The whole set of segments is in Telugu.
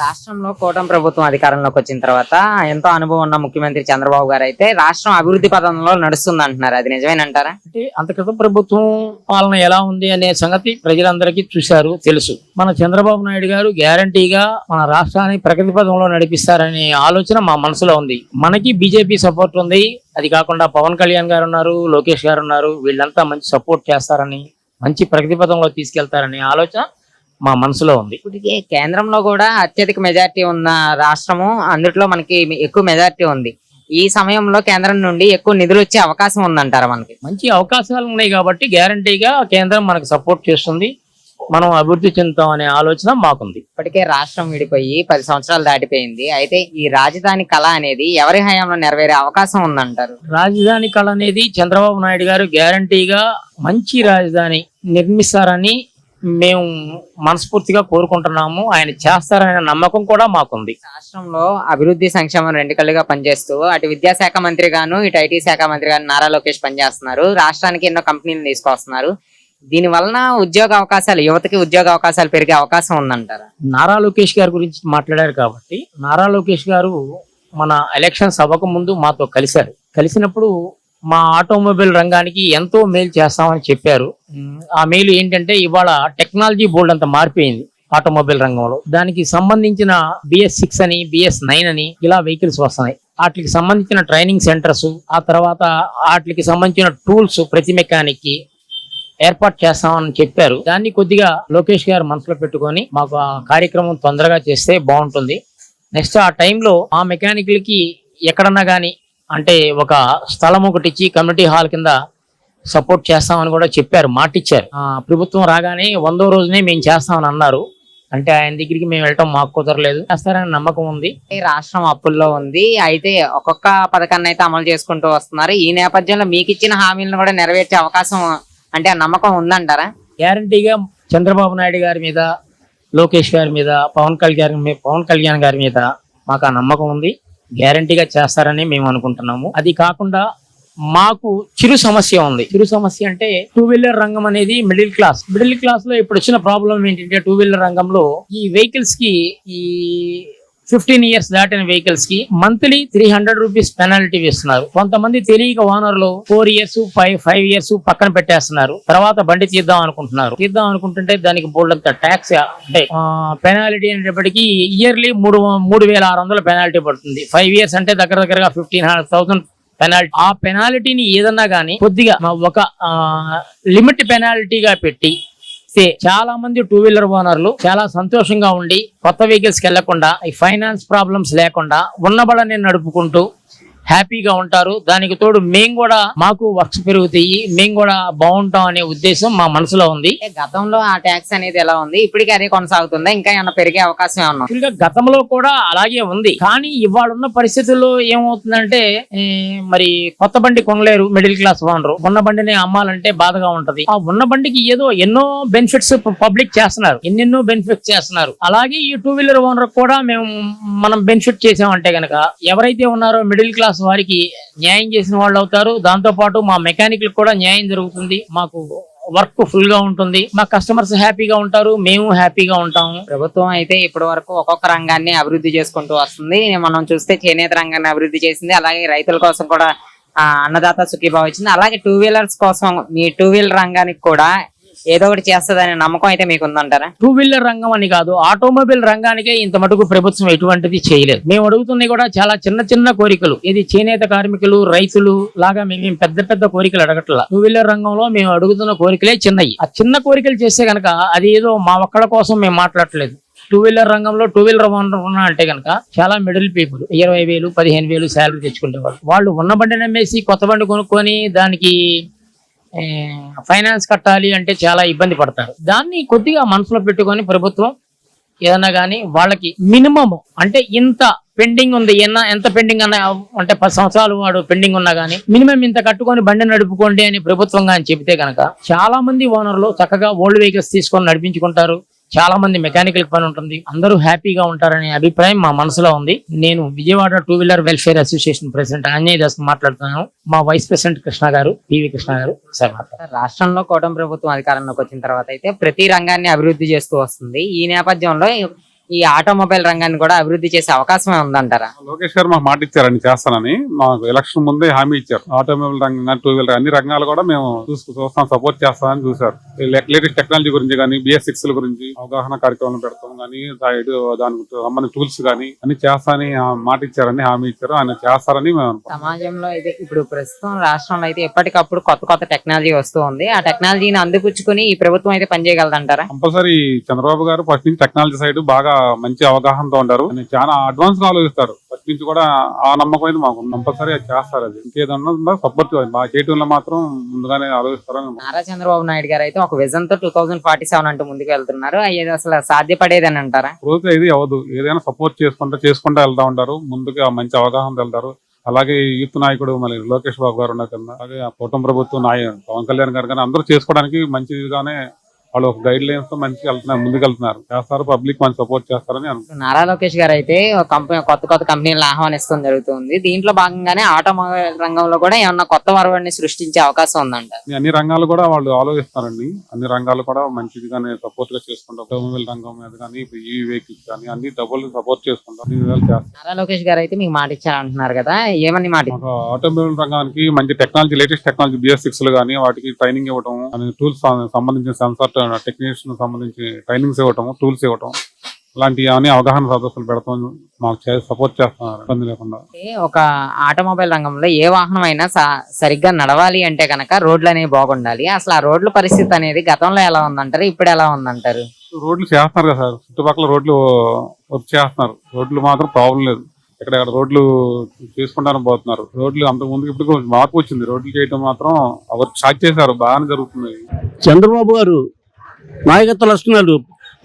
రాష్ట్రంలో కూటమి ప్రభుత్వం అధికారంలోకి వచ్చిన తర్వాత ఎంతో అనుభవం ఉన్న ముఖ్యమంత్రి చంద్రబాబు గారు అయితే రాష్ట్రం అభివృద్ధి పథంలో నడుస్తుంది అంటున్నారు. అది నిజమేనంటారా? అంటే అంత క్రితం ప్రభుత్వం పాలన ఎలా ఉంది అనే సంగతి ప్రజలందరికీ చూశారు తెలుసు. మన చంద్రబాబు నాయుడు గారు గ్యారంటీగా మన రాష్ట్రాన్ని ప్రగతి పదంలో నడిపిస్తారనే ఆలోచన మా మనసులో ఉంది. మనకి బీజేపీ సపోర్ట్ ఉంది. అది కాకుండా పవన్ కళ్యాణ్ గారు ఉన్నారు లోకేష్ గారు ఉన్నారు. వీళ్ళంతా మంచి సపోర్ట్ చేస్తారని మంచి ప్రగతి పదంలో తీసుకెళ్తారనే ఆలోచన మా మనసులో ఉంది. ఇప్పటికే కేంద్రంలో కూడా అత్యధిక మెజారిటీ ఉన్న రాష్ట్రము అందుట్లో మనకి ఎక్కువ మెజారిటీ ఉంది. ఈ సమయంలో కేంద్రం నుండి ఎక్కువ నిధులు వచ్చే అవకాశం ఉందంటారా మనకి? మంచి అవకాశాలు ఉన్నాయి కాబట్టి గ్యారంటీగా కేంద్రం మనకు సపోర్ట్ చేస్తుంది. మనం అభివృద్ధి చెందుతాం అనే ఆలోచన మాకుంది. ఇప్పటికే రాష్ట్రం విడిపోయి పది సంవత్సరాలు దాటిపోయింది. అయితే ఈ రాజధాని కళ అనేది ఎవరి హయాంలో నెరవేరే అవకాశం ఉందంటారు? రాజధాని కళ అనేది చంద్రబాబు నాయుడు గారు గ్యారంటీగా మంచి రాజధాని నిర్మిస్తారని మేము మనస్ఫూర్తిగా కోరుకుంటున్నాము. ఆయన చేస్తారనే నమ్మకం కూడా మాకుంది. రాష్ట్రంలో అభివృద్ధి సంక్షేమం రెండు కళ్ళుగా పనిచేస్తూ అటు విద్యాశాఖ మంత్రి గాను ఇటు ఐటీ శాఖ మంత్రి గాను నారా లోకేష్ పనిచేస్తున్నారు. రాష్ట్రానికి ఎన్నో కంపెనీలు తీసుకొస్తున్నారు. దీని వలన ఉద్యోగ అవకాశాలు యువతకి ఉద్యోగ అవకాశాలు పెరిగే అవకాశం ఉందంటారా? నారా లోకేష్ గారి గురించి మాట్లాడారు కాబట్టి నారా లోకేష్ గారు మన ఎలక్షన్ సభకు ముందు మాతో కలిశారు. కలిసినప్పుడు మా ఆటోమొబైల్ రంగానికి ఎంతో మేలు చేస్తామని చెప్పారు. ఆ మేలు ఏంటంటే ఇవాళ టెక్నాలజీ బోర్డు అంత మారిపోయింది ఆటోమొబైల్ రంగంలో. దానికి సంబంధించిన బిఎస్ సిక్స్ అని బిఎస్ నైన్ అని ఇలా వెహికల్స్ వస్తున్నాయి. వాటికి సంబంధించిన ట్రైనింగ్ సెంటర్స్ ఆ తర్వాత వాటికి సంబంధించిన టూల్స్ ప్రతి మెకానిక్కి ఏర్పాటు చేస్తామని చెప్పారు. దాన్ని కొద్దిగా లోకేష్ గారు మనసులో పెట్టుకొని మాకు ఆ కార్యక్రమం తొందరగా చేస్తే బాగుంటుంది. నెక్స్ట్ ఆ టైంలో ఆ మెకానిక్లకి ఎక్కడన్నా కానీ అంటే ఒక స్థలం ఒకటి ఇచ్చి కమ్యూనిటీ హాల్ కింద సపోర్ట్ చేస్తామని కూడా చెప్పారు మాట ఇచ్చారు ఆ, ప్రభుత్వం రాగానే వందో రోజునే మేము చేస్తామని అన్నారు. అంటే ఆయన దగ్గరికి మేము వెళ్ళటం మాకు కుదరలేదు. చేస్తారని నమ్మకం ఉంది. రాష్ట్రం అప్పుల్లో ఉంది. అయితే ఒక్కొక్క పథకాన్ని అయితే అమలు చేసుకుంటూ వస్తున్నారు. ఈ నేపథ్యంలో మీకు ఇచ్చిన హామీలను కూడా నెరవేర్చే అవకాశం అంటే ఆ నమ్మకం ఉందంటారా? గ్యారంటీగా చంద్రబాబు నాయుడు గారి మీద లోకేష్ గారి మీద పవన్ కళ్యాణ్ పవన్ కళ్యాణ్ గారి మీద మాకు ఆ నమ్మకం ఉంది. గ్యారంటీగా చేస్తారని మేము అనుకుంటున్నాము. అది కాకుండా మాకు చిరు సమస్య ఉంది. చిరు సమస్య అంటే టూ వీలర్ రంగం అనేది మిడిల్ క్లాస్. మిడిల్ క్లాస్లో ఇప్పుడు వచ్చిన ప్రాబ్లం ఏంటంటే టూ వీలర్ రంగంలో ఈ వెహికల్స్కి ఈ ఫిఫ్టీన్ ఇయర్స్ దాటిన వెహికల్స్కి monthly three hundred rupees penalty వేస్తున్నారు. కొంతమంది తెలియక ఓనర్లు four years five five years పక్కన పెట్టేస్తున్నారు. తర్వాత బండి తీద్దాం అనుకుంటున్నారు. తీద్దాం అనుకుంటుంటే దానికి బోల్డంత అంత ట్యాక్స్ అంటే పెనాల్టీ అనేటప్పటికి ఇయర్లీ మూడు మూడు వేల ఆరు వందల పెనాల్టీ పడుతుంది. ఫైవ్ ఇయర్స్ అంటే దగ్గర దగ్గరగా ఫిఫ్టీన్ హండ్రెడ్ థౌసండ్ పెనాల్టీ ఆ పెనాల్టీని ఏదన్నా కానీ కొద్దిగా ఒక లిమిట్ పెనాల్టీగా పెట్టి ఇస్తే చాలా మంది టూ వీలర్ ఓనర్లు చాలా సంతోషంగా ఉండి కొత్త వెహికల్స్కి వెళ్ళకుండా ఈ ఫైనాన్స్ ప్రాబ్లమ్స్ లేకుండా ఉన్నబడని నడుపుకుంటూ హ్యాపీగా ఉంటారు. దానికి తోడు మేము కూడా మాకు వర్క్స్ పెరుగుతాయి. మేము కూడా బాగుంటాం అనే ఉద్దేశం మా మనసులో ఉంది. గతంలో ఆ ట్యాక్స్ అనేది ఎలా ఉంది? ఇప్పటికీ అదే కొనసాగుతుందా? ఇంకా ఏమైనా పెరిగే అవకాశం ఏమన్నా? ఇంకా గతంలో కూడా అలాగే ఉంది. కానీ ఇవాళ ఉన్న పరిస్థితుల్లో ఏమవుతుందంటే మరి కొత్త బండి కొనలేరు మిడిల్ క్లాస్ ఓనరు. ఉన్న బండిని అమ్మాలంటే బాధగా ఉంటది. ఆ ఉన్న బండికి ఏదో ఎన్నో బెనిఫిట్స్ పబ్లిక్ చేస్తున్నారు. ఎన్నెన్నో బెనిఫిట్స్ చేస్తున్నారు. అలాగే ఈ టూ వీలర్ ఓనర్ కూడా మేము మనం బెనిఫిట్ చేసామంటే గనక ఎవరైతే ఉన్నారో మిడిల్ క్లాస్ వారికి న్యాయం చేసిన వాళ్ళు అవుతారు. దాంతో పాటు మా మెకానిక్లకు కూడా న్యాయం జరుగుతుంది. మాకు వర్క్ ఫుల్గా ఉంటుంది. మా కస్టమర్స్ హ్యాపీగా ఉంటారు. మేము హ్యాపీగా ఉంటాము ప్రభుత్వం అయితే ఇప్పటి వరకు ఒక్కొక్క రంగాన్ని అభివృద్ధి చేసుకుంటూ వస్తుంది. మనం చూస్తే చేనేత రంగాన్ని అభివృద్ధి చేసింది. అలాగే రైతుల కోసం కూడా అన్నదాత సుఖీభావ ఇచ్చింది. అలాగే టూ వీలర్స్ కోసం మీ టూ వీలర్ రంగానికి కూడా ఏదో ఒకటి చేస్తుందనే నమ్మకం అయితే మీకు ఉందంటారా టూ వీలర్ రంగం అని కాదు ఆటోమొబైల్ రంగానికే ఇంత మటుకు ప్రభుత్వం ఎటువంటిది చేయలేదు. మేము అడుగుతున్నాయి కూడా చాలా చిన్న చిన్న కోరికలు. ఇది చేనేత కార్మికులు రైతులు లాగా మేము పెద్ద పెద్ద కోరికలు అడగట్ల. టూ వీలర్ రంగంలో మేము అడుగుతున్న కోరికలే చిన్నవి ఆ చిన్న కోరికలు చేస్తే గనక అది ఏదో మా ఒక్కళ్ళ కోసం మేము మాట్లాడట్లేదు. టూ వీలర్ రంగంలో టూ వీలర్ ఓనర్ ఉన్నా అంటే గనక చాలా మిడిల్ పీపుల్ ఇరవై వేలు పదిహేను వేలు శాలరీ తెచ్చుకునేవాళ్ళు. వాళ్ళు ఉన్న బండి నమ్మేసి కొత్త బండి కొనుక్కొని దానికి ఫైనాన్స్ కట్టాలి అంటే చాలా ఇబ్బంది పడతారు. దాన్ని కొద్దిగా మనసులో పెట్టుకొని ప్రభుత్వం ఏదన్నా కానీ వాళ్ళకి మినిమం అంటే ఇంత పెండింగ్ ఉంది ఎన్న ఎంత పెండింగ్ అన్న అంటే పది సంవత్సరాలు వాడు పెండింగ్ ఉన్నా కానీ మినిమం ఇంత కట్టుకొని బండి నడుపుకోండి అని ప్రభుత్వం కానీ చెబితే కనుక చాలా మంది ఓనర్లు చక్కగా ఓల్డ్ వెహికల్స్ తీసుకొని నడిపించుకుంటారు. చాలా మంది మెకానికల్ పని ఉంటుంది. అందరూ హ్యాపీగా ఉంటారనే అభిప్రాయం మా మనసులో ఉంది. నేను Vijayawada two wheeler welfare association president Anjay Das మాట్లాడుతున్నాను. మా వైస్ ప్రెసిడెంట్ కృష్ణ గారు పివి కృష్ణ గారు రాష్ట్రంలో కోటం ప్రభుత్వం అధికారంలోకి వచ్చిన తర్వాత అయితే ప్రతి రంగాన్ని అభివృద్ధి చేస్తూ వస్తుంది. ఈ నేపథ్యంలో ఈ ఆటోమొబైల్ రంగాన్ని కూడా అభివృద్ధి చేసే అవకాశం ఉందంటారా? లోకేష్ గారు మాకు మాట ఇచ్చారని చేస్తానని. మాకు ఎలక్షన్ ముందే హామీ ఇచ్చారు. ఆటోమొబైల్ రంగం టూ వీలర్ అన్ని రంగాలు కూడా మేము చూస్తాం సపోర్ట్ చేస్తామని చూసారు లేటెస్ట్ టెక్నాలజీ గురించి కానీ బిఎస్ సిక్స్ గురించి అవగాహన కార్యక్రమాలు పెడతాం కానీ దానికి సంబంధించిన టూల్స్ కానీ అన్ని చేస్తానని మాట ఇచ్చారని హామీ ఇచ్చారు. ఆయన చేస్తారని మేము సమాజంలో అయితే ఇప్పుడు ప్రస్తుతం రాష్ట్రంలో అయితే ఎప్పటికప్పుడు కొత్త కొత్త టెక్నాలజీ వస్తూ ఉంది. ఆ టెక్నాలజీని అందిపుచ్చుకుని ఈ ప్రభుత్వం అయితే పనిచేయగలదంటారా? కంపల్సరీ చంద్రబాబు గారు ఫస్ట్ నుంచి టెక్నాలజీ సైడ్ బాగా మంచి అవగాహనతో ఉంటారు. చాలా అడ్వాన్స్గా ఆలోచిస్తారు. ఫస్ట్ నుంచి కూడా ఆ నమ్మకం అయితే మాకు కంపల్సరీ చేస్తారు అది. ఇంకేదన్నా సపోర్ట్ బాగా చేయటంలో మాత్రం ముందుగానే ఆలోచిస్తారని నారా చంద్రబాబు నాయుడు గారు అయితే ఒక విజన్తో టూ థౌసండ్ ఫార్టీ సెవెన్ అంటూ ముందుకు వెళ్తున్నారు. అయ్యేది అసలు సాధ్యపడేదని అంటారా? రోజు ఇది అవ్వదు. ఏదైనా సపోర్ట్ చేసుకుంటా చేసుకుంటా వెళ్తా ఉంటారు. ముందుకు ఆ మంచి అవగాహన వెళ్తారు. అలాగే యూత్ నాయకుడు మళ్ళీ లోకేష్ బాబు గారు ఉన్న కింద. అలాగే ఆ కుటుంబ ప్రభుత్వం నాయ పవన్ కళ్యాణ్ గారు కానీ అందరూ చేసుకోవడానికి మంచిగానే వాళ్ళు ఒక గైడ్ లైన్స్తో మంచిగా వెళ్తున్నారు ముందుకు వెళ్తున్నారు చేస్తారు పబ్లిక్ మంచి సపోర్ట్ చేస్తారని అనుకుంటున్నాను. నారా లోకేష్ గారు అయితే కంపెనీ కొత్త కొత్త కంపెనీలను ఆహ్వానిస్తాం జరుగుతుంది. దీంట్లో భాగంగానే ఆటోమొబైల్ రంగంలో కూడా ఏమన్నా కొత్త వరవడిని సృష్టించే అవకాశం ఉందంట అన్ని రంగాలు కూడా వాళ్ళు ఆలోచిస్తారండి. అన్ని రంగాలు కూడా మంచిదిగానే సపోర్ట్గా చేసుకుంటారు ఆటోమొబైల్ రంగం మీద కానీ ఇప్పుడు ఈ వెహికల్స్ కానీ అన్ని డబ్బులు సపోర్ట్ చేసుకుంటారు నారా లోకేష్ గారు అయితే మీకు మాట ఇచ్చారు అంటున్నారు కదా ఏమని మాట ఆటోమొబైల్ రంగానికి మంచి technology latest technology BS six కానీ వాటికి ట్రైనింగ్ ఇవ్వటం టూల్స్ సంబంధించిన సెన్సార్ టెక్నీషియన్ సంబంధించి ట్రైనింగ్స్ ఇవ్వటం టూల్స్ ఇవ్వటం ఇలాంటి అన్ని అవగాహన సదస్సులు పెడతాం మాకు సపోర్ట్ చేస్తున్నారు. ఇబ్బంది లేకుండా. ఒక ఆటోమొబైల్ రంగంలో ఏ వాహనం అయినా సరిగ్గా నడవాలి అంటే కనుక రోడ్లు అనేవి బాగుండాలి. అసలు ఆ రోడ్ల పరిస్థితి అనేది గతంలో ఎలా ఉందంటారు? ఇప్పుడు ఎలా ఉందంటారు? రోడ్లు చేస్తున్నారు కదా సార్. చుట్టుపక్కల రోడ్లు వర్క్ చేస్తున్నారు. రోడ్లు మాత్రం ప్రాబ్లం లేదు. ఎక్కడెక్కడ రోడ్లు చేసుకుంటానే పోతున్నారు. రోడ్లు అంత ముందుకు ఇప్పుడు మార్పు వచ్చింది. రోడ్లు చేయడం మాత్రం వర్క్ స్టార్ట్ చేశారు. బాగానే జరుగుతుంది. చంద్రబాబు గారు నాయకత్వ లక్షణాలు.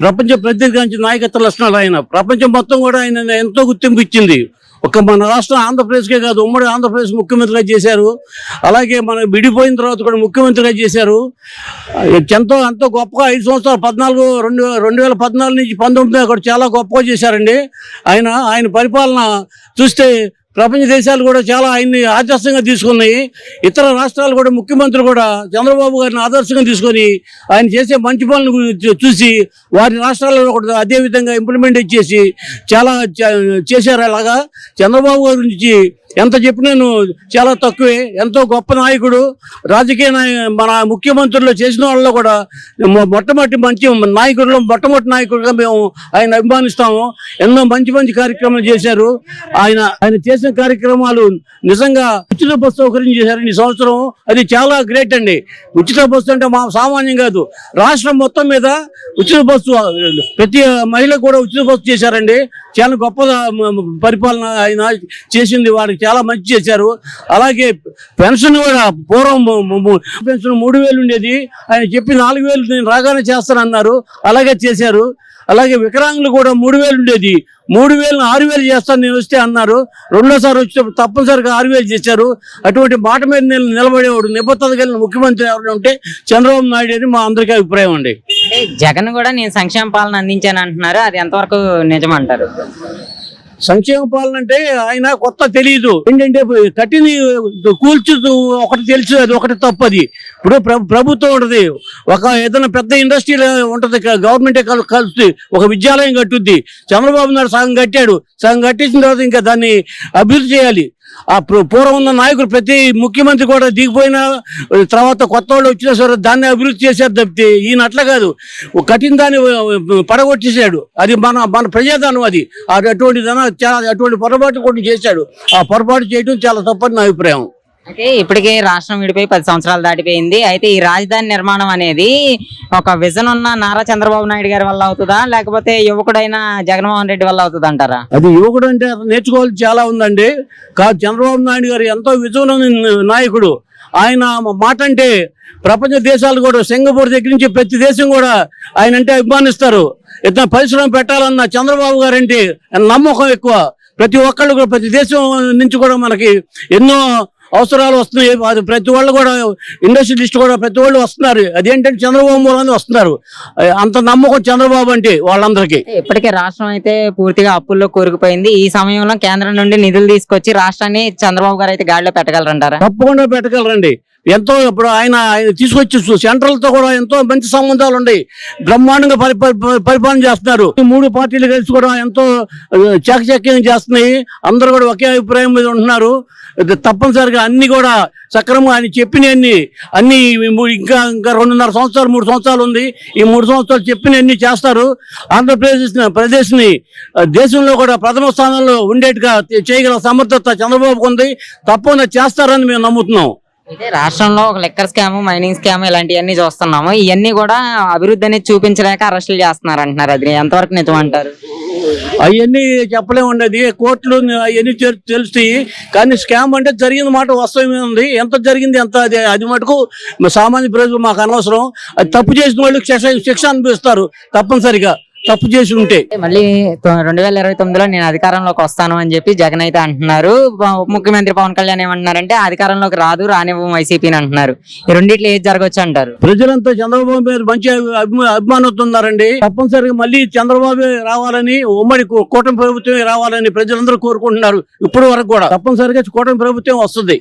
ప్రపంచ ప్రతిగాంచి నాయకత్వ లక్షణాలు ఆయన. ప్రపంచం మొత్తం కూడా ఆయన ఎంతో గుర్తింపు ఇచ్చింది. ఒక మన రాష్ట్రం ఆంధ్రప్రదేశ్కే కాదు ఉమ్మడి ఆంధ్రప్రదేశ్ ముఖ్యమంత్రిగా చేశారు. అలాగే మన విడిపోయిన తర్వాత కూడా ముఖ్యమంత్రిగా చేశారు. ఎంతో ఎంతో గొప్పగా ఐదు సంవత్సరాలు పద్నాలుగు రెండు రెండు వేల పద్నాలుగు నుంచి పంతొమ్మిది కూడా చాలా గొప్పగా చేశారండి. ఆయన ఆయన పరిపాలన చూస్తే ప్రపంచ దేశాలు కూడా చాలా ఆయన్ని ఆదర్శంగా తీసుకున్నాయి. ఇతర రాష్ట్రాలు కూడా ముఖ్యమంత్రులు కూడా చంద్రబాబు గారిని ఆదర్శంగా తీసుకొని ఆయన చేసే మంచి పనులు చూసి వారి రాష్ట్రాలలో కూడా అదే విధంగా ఇంప్లిమెంట్ చేసి చాలా చేశారు అలాగా. చంద్రబాబు గారి గురించి ఎంత చెప్పినాను చాలా తక్కువే. ఎంతో గొప్ప నాయకుడు. రాజకీయ నాయ మన ముఖ్యమంత్రులు చేసిన వాళ్ళలో కూడా మొట్టమొదటి మంచి నాయకుడిలో మొట్టమొదటి నాయకుడిగా మేము ఆయన అభిమానిస్తాము. ఎన్నో మంచి మంచి కార్యక్రమాలు చేశారు. ఆయన ఆయన చేసిన కార్యక్రమాలు నిజంగా ఉచిత బస్సు సౌకర్యం చేశారు ఈ సంవత్సరం. అది చాలా గ్రేట్ అండి. ఉచిత బస్సు అంటే మా సామాన్యం కాదు. రాష్ట్రం మొత్తం మీద ఉచిత బస్సు ప్రతి మహిళ కూడా ఉచిత బస్సు చేశారండి. చాలా గొప్ప పరిపాలన ఆయన చేసింది వారికి చాలా మంచి చేశారు. అలాగే పెన్షన్ కూడా పూర్వం పెన్షన్ మూడు వేలు ఉండేది. ఆయన చెప్పి నాలుగు వేలు నేను రాగానే చేస్తానన్నారు. అలాగే చేశారు. అలాగే వికలాంగులు కూడా మూడు వేలు ఉండేది. మూడు వేలు ఆరు వేలు చేస్తాను నేను వస్తే అన్నారు. రెండోసారి వచ్చినప్పుడు తప్పనిసరిగా ఆరు వేలు చేశారు. అటువంటి మాట మీద నేను నిలబడేవాడు. నిబద్ధత కలిగిన ముఖ్యమంత్రి ఎవరు ఉంటే చంద్రబాబు నాయుడు అని మా అందరికీ అభిప్రాయం అండి. జగన్ కూడా నేను సంక్షేమ పాలన అందించాను అంటున్నారు. అది ఎంతవరకు నిజమంటారు? సంక్షేమ పాలన అంటే ఆయన కొత్త తెలియదు ఏంటంటే కట్టింది కూల్చు ఒకటి తెలుసు అది ఒకటి తప్పది ఇప్పుడు ప్రభుత్వం ఉంటుంది. ఒక ఏదైనా పెద్ద ఇండస్ట్రీ ఉంటుంది గవర్నమెంటే కలుస్తుంది. ఒక విద్యాలయం కట్టుద్ది. చంద్రబాబు నాయుడు సగం కట్టాడు. సగం కట్టేసిన తర్వాత ఇంకా దాన్ని అభివృద్ధి చేయాలి. ఆ పూర్వం ఉన్న నాయకులు ప్రతి ముఖ్యమంత్రి కూడా దిగిపోయిన తర్వాత కొత్త వాళ్ళు వచ్చినా సరే దాన్ని అభివృద్ధి చేశారు తప్పితే ఈయన అట్లా కాదు. కఠిన దాన్ని పడగొట్టేశాడు. అది మన మన ప్రజాధనం అది. అటువంటి చాలా అటువంటి పొరపాటు కూడా చేశాడు. ఆ పొరపాటు చేయడం చాలా తప్పని నా అభిప్రాయం. అయితే ఇప్పటికే రాష్ట్రం విడిపోయి పది సంవత్సరాలు దాటిపోయింది. అయితే ఈ రాజధాని నిర్మాణం అనేది ఒక విజన్ ఉన్న నారా చంద్రబాబు నాయుడు గారి వల్ల అవుతుందా? లేకపోతే యువకుడైన జగన్మోహన్ రెడ్డి వల్ల అవుతుంది అంటారా అది యువకుడు అంటే నేర్చుకోవాలి చాలా ఉందండి. కాదు చంద్రబాబు నాయుడు గారు ఎంతో విజువన నాయకుడు. ఆయన మాట అంటే ప్రపంచ దేశాలు కూడా సింగపూర్ దగ్గర నుంచి ప్రతి దేశం కూడా ఆయన అంటే అభిమానిస్తారు. ఇతను పరిశ్రమ పెట్టాలన్న చంద్రబాబు గారు అంటే నమ్మకం ఎక్కువ. ప్రతి ఒక్కళ్ళు కూడా ప్రతి దేశం నుంచి కూడా మనకి ఎన్నో అవసరాలు వస్తున్నాయి. అది ప్రతి వాళ్ళు కూడా ఇండస్ట్రియలిస్ట్ కూడా ప్రతి వాళ్ళు వస్తున్నారు. అదేంటంటే చంద్రబాబు మూలాన్ని వస్తున్నారు. అంత నమ్మకం చంద్రబాబు అంటే వాళ్ళందరికీ. ఇప్పటికే రాష్ట్రం అయితే పూర్తిగా అప్పుల్లో కూరుకుపోయింది. ఈ సమయంలో కేంద్రం నుండి నిధులు తీసుకొచ్చి రాష్ట్రాన్ని చంద్రబాబు గారు అయితే గాడిలో పెట్టగలరంటారా? తప్పకుండా పెట్టగలరండి. ఎంతో ఇప్పుడు ఆయన ఆయన తీసుకొచ్చి సెంట్రల్తో కూడా ఎంతో మంచి సంబంధాలు ఉన్నాయి. బ్రహ్మాండంగా పరి పరిపాలన చేస్తున్నారు. ఈ మూడు పార్టీలు కలిసి కూడా ఎంతో ఆ, చాకచక్యం చేస్తున్నాయి. అందరూ కూడా ఒకే అభిప్రాయం మీద ఉంటున్నారు. తప్పనిసరిగా అన్ని కూడా సక్రమంగా ఆయన చెప్పినవన్నీ అన్ని ఇంకా ఇంకా రెండున్నర సంవత్సరాలు మూడు సంవత్సరాలు ఉంది. ఈ మూడు సంవత్సరాలు చెప్పినవన్నీ చేస్తారు. ఆంధ్రప్రదేశ్ ప్రదేశ్ని దేశంలో కూడా ప్రథమ స్థానంలో ఉండేట్టుగా చేయగల సమర్థత చంద్రబాబుకు ఉంది. తప్పకుండా చేస్తారని మేము నమ్ముతున్నాం. అయితే రాష్ట్రంలో ఒక లెక్కర్ స్కామ్ మైనింగ్ స్కామ్ ఇలాంటివన్నీ చూస్తున్నాము. ఇవన్నీ కూడా అభివృద్ధి అనేది చూపించలేక అరెస్టులు చేస్తున్నారు అంటున్నారు అది. ఎంతవరకు నిజం అంటారు? అవన్నీ చెప్పలేమండి కోర్టులు అవన్నీ తెలుస్తాయి. కానీ స్కామ్ అంటే జరిగిన మాట వాస్తవమే ఉంది. ఎంత జరిగింది ఎంత అది అది మటుకు సామాన్య ప్రజలు మాకు అనవసరం. అది తప్పు చేసిన వాళ్ళకి శిక్ష శిక్ష అనిపిస్తారు తప్పనిసరిగా. తప్పు చేసి ఉంటే? మళ్ళీ రెండు వేల ఇరవై తొమ్మిదిలో నేను అధికారంలోకి వస్తాను అని చెప్పి జగన్ అయితే అంటున్నారు. ముఖ్యమంత్రి పవన్ కళ్యాణ్ ఏమంటున్నారంటే అధికారంలోకి రాదు రానివ్వం వైసీపీని అంటున్నారు. ఈ రెండిట్లో ఏది జరగవచ్చు అంటారు? ప్రజలంతా చంద్రబాబు మీద మంచి అభిమా- అభిమానంతో ఉన్నారండి తప్పనిసరిగా మళ్ళీ చంద్రబాబు రావాలని ఉమ్మడి కూటమి ప్రభుత్వమే రావాలని ప్రజలందరూ కోరుకుంటున్నారు ఇప్పటి వరకు కూడా. తప్పనిసరిగా కూటమి ప్రభుత్వం వస్తుంది.